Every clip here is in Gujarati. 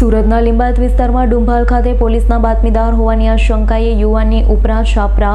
સુરતના લિંબાયત વિસ્તારમાં ડુંભાલ ખાતે પોલીસના બાતમીદાર હોવાની આશંકાએ યુવાનની ઉપરા છાપરા,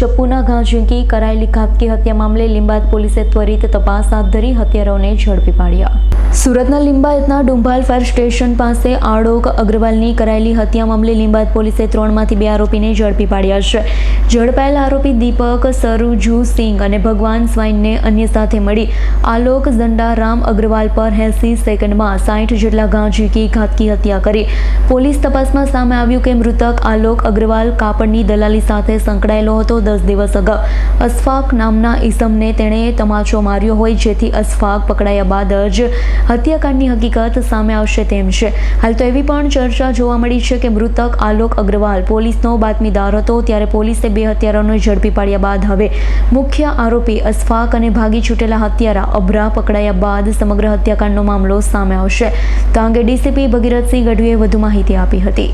ચપ્પુના ઘા ઝીંકી, કરાયેલી ઘાતકી હત્યા મામલે લિંબાયત પોલીસે ત્વરિત તપાસ હાથ ધરી હત્યારાઓને ઝડપી પાડ્યા. સુરતના લિંબાયતના ડુંભાલ ફાયર સ્ટેશન પાસે આડોક અગ્રવાલની કરાયેલી હત્યા મામલે લિંબાયત પોલીસે ત્રણમાંથી બે આરોપીને ઝડપી પાડ્યા છે. ઝડપાયેલા આરોપી દીપક સરુજુ સિંઘ અને ભગવાન સ્વાઈનને અન્ય સાથે મળી આલોક ઝંડા રામ અગ્રવાલ પર એસી સેકન્ડમાં સાઠ જેટલા ઘા ઝીંકી ઘાતકી હત્યા કરી. પોલીસ તપાસમાં સામે આવ્યું કે મૃતક આલોક અગ્રવાલ કાપડની દલાલી સાથે સંકળાયેલો હતો દસ દિવસ અગાઉ. અશફાક નામના ઈસમને તેણે તમાચો માર્યો હોય જેથી અશફાક પકડાયા બાદ જ હત્યાકાંડની હકીકત સામે આવશે તેમ છે. હાલ તો એવી પણ ચર્ચા જોવા મળી છે કે મૃતક આલોક અગ્રવાલ પોલીસનો બાતમીદાર હતો ત્યારે પોલીસે બે હત્યારાઓને ઝડપી પાડ્યા બાદ હવે મુખ્ય આરોપી અશફાક અને ભાગી છૂટેલા હત્યારા અબરા પકડાયા બાદ સમગ્ર હત્યાકાંડનો મામલો સામે આવશે. તો અંગે ડીસીપી ભગીરથસિંહ ગઢવીએ વધુ માહિતી આપી હતી.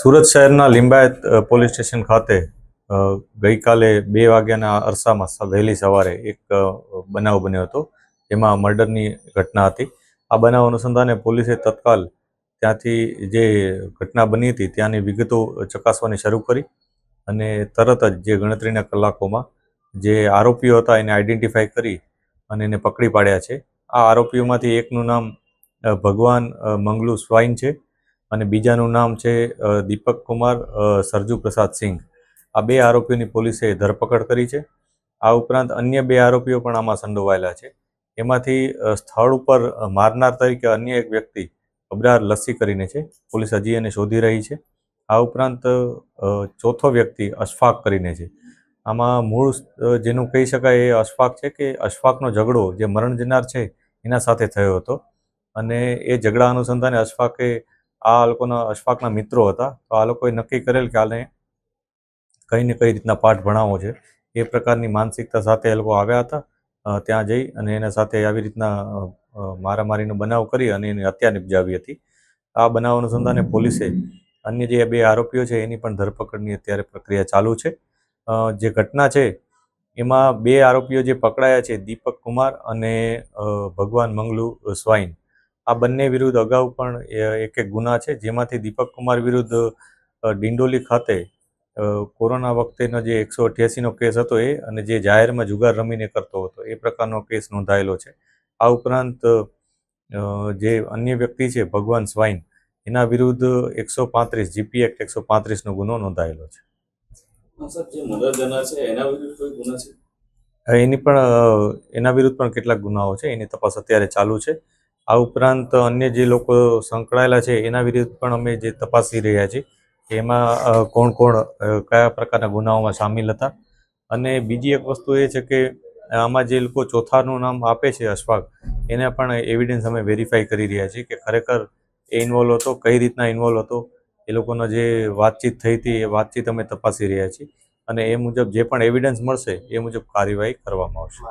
સુરત શહેરના લિંબાયત પોલીસ સ્ટેશન ખાતે ગઈકાલે બે વાગ્યાના અરસામાં વહેલી સવારે એક બનાવ બન્યો હતો. જેમાં મર્ડરની ઘટના હતી. આ બનાવ અનુસંધાને પોલીસે તત્કાલ ત્યાંથી જે ઘટના બની હતી, ત્યાંની વિગતો ચકાસવાની શરૂ કરી અને તરત જ જે ગણતરીના કલાકોમાં જે આરોપીઓ હતા, એને આઈડેન્ટિફાઈ કરી અને એને પકડી પાડ્યા છે. આ આરોપીઓમાંથી એકનું નામ ભગવાન મંગલુ સ્વાઈન છે અને બીજાનું નામ છે દીપક કુમાર સરજુ પ્રસાદ સિંઘ. આ બે આરોપીઓની પોલીસે ધરપકડ કરી છે. આ ઉપરાંત અન્ય બે આરોપીઓ પણ આમાં સંડોવાયેલા છે. એમાંથી સ્થળ ઉપર મારનાર તરીકે અન્ય એક વ્યક્તિ અબરાર લસ્સી કરીને છે. પોલીસ હજી એને શોધી રહી છે. આ ઉપરાંત ચોથો વ્યક્તિ અશફાક કરીને છે. આમાં મૂળ જેનું કહી શકાય એ અશફાક છે કે અશફાકનો ઝઘડો જે મરણ જનાર છે એના સાથે થયો હતો. અને એ ઝઘડા અનુસંધાને અશફાકે આ લોકોના, અશફાકના મિત્રો હતા. તો આ લોકોએ નક્કી કરેલ કે આને કઈ ને કઈ રીતના પાઠ ભણાવવો છે. એ પ્રકારની માનસિકતા સાથે એ લોકો આવ્યા હતા. ત્યાં જઈ અને એના સાથે આવી રીતના મારામારીનો બનાવ કરી અને એની હત્યા નિપજાવી હતી. આ બનાવ અનુસંધાને પોલીસે અન્ય જે બે આરોપીઓ છે એની પણ ધરપકડની અત્યારે પ્રક્રિયા ચાલુ છે. જે ઘટના છે એમાં બે આરોપીઓ જે પકડાયા છે, દીપક કુમાર અને ભગવાન મંગલુ સ્વાઈન. આ બંને વિરુદ્ધ અગાઉ પણ એક એક ગુના છે, જેમાંથી દીપક કુમાર વિરુદ્ધ ડિંડોલી ખાતે કોરોના વખતેનો જે એકસો અઠ્યાસીનો કેસ હતો એ અને જે જાહેરમાં જુગાર રમીને કરતો હતો, એ પ્રકારનો કેસ નોંધાયેલો છે. આ ઉપરાંત જે અન્ય વ્યક્તિ છે ભગવાન સ્વાઈન એના વિરુદ્ધ એકસો પાંત્રીસ જીપી એક્ટ એકસો પાંત્રીસનો ગુનો નોંધાયેલો છે. એની પણ એના વિરુદ્ધ પણ કેટલાક ગુનાઓ છે એની તપાસ અત્યારે ચાલુ છે. આ ઉપરાંત અન્ય જે લોકો સંકળાયેલા છે એના વિરુદ્ધ પણ અમે જે તપાસી રહ્યા છીએ એમાં કોણ કોણ કયા પ્રકારના ગુનાઓમાં સામેલ હતા. અને બીજી એક વસ્તુ એ છે કે આમાં જે લોકો ચોથાનું નામ આપે છે અશફાક એને પણ એવિડન્સ અમે વેરીફાઈ કરી રહ્યા છીએ કે ખરેખર એ ઇન્વોલ્વ હતો કઈ રીતના ઇન્વોલ્વ હતો એ લોકોનો જે વાતચીત થઈ હતી એ વાતચીત અમે તપાસી રહ્યા છીએ અને એ મુજબ જે પણ એવિડન્સ મળશે એ મુજબ કાર્યવાહી કરવામાં આવશે?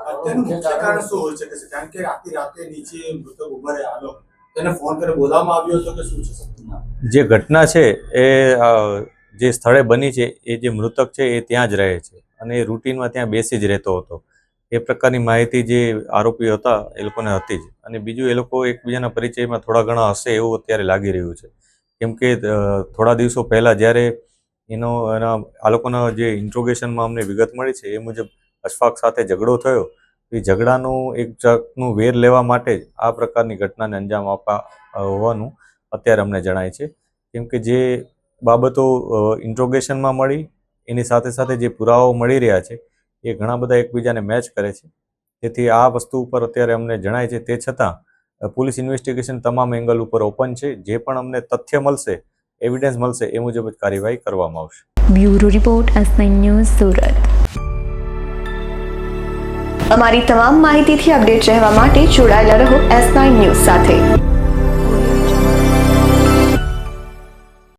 જે ઘટના છે એ જે સ્થળે બની છે એ જે મૃતક છે એ ત્યાં જ રહે છે અને એ રૂટીનમાં ત્યાં બેસી જ રહેતો હતો એ પ્રકારની માહિતી જે આરોપીઓ હતા, એ લોકોને હતી જ. અને બીજું, એ લોકો એકબીજાના પરિચયમાં થોડા ઘણા હશે એવું અત્યારે લાગી રહ્યું છે. કેમ કે થોડા દિવસો પહેલાં જ્યારે એનો, એના, આ લોકોના જે ઇન્ટ્રોગેશનમાં અમને વિગત મળી છે, એ મુજબ અશફાક સાથે ઝઘડો થયો. એ ઝઘડાનું એક જાતનું વેર લેવા માટે જ આ પ્રકારની ઘટનાને અંજામ આપવા હોવાનું અત્યારે અમને જણાય છે. કેમ કે જે બાબતો ઇન્ટ્રોગેશનમાં મળી, એની સાથે સાથે જે પુરાવાઓ મળી રહ્યા છે એ ઘણા બધા એકબીજાને મેચ કરે છે. તેથી આ વસ્તુ ઉપર અત્યારે અમને જણાય છે. તે છતાં પોલીસ ઇન્વેસ્ટિગેશન તમામ એંગલ ઉપર ઓપન છે. જે પણ અમને તથ્ય મળશે એવિડન્સ મળશે, એ મુજબ જ કાર્યવાહી કરવામાં આવશે. Bureau report S news, Surat. અમારી તમામ માહિતીથી અપડેટ રહેવા માટે જોડાયેલા રહો એસ નાઇન ન્યૂઝ સાથે.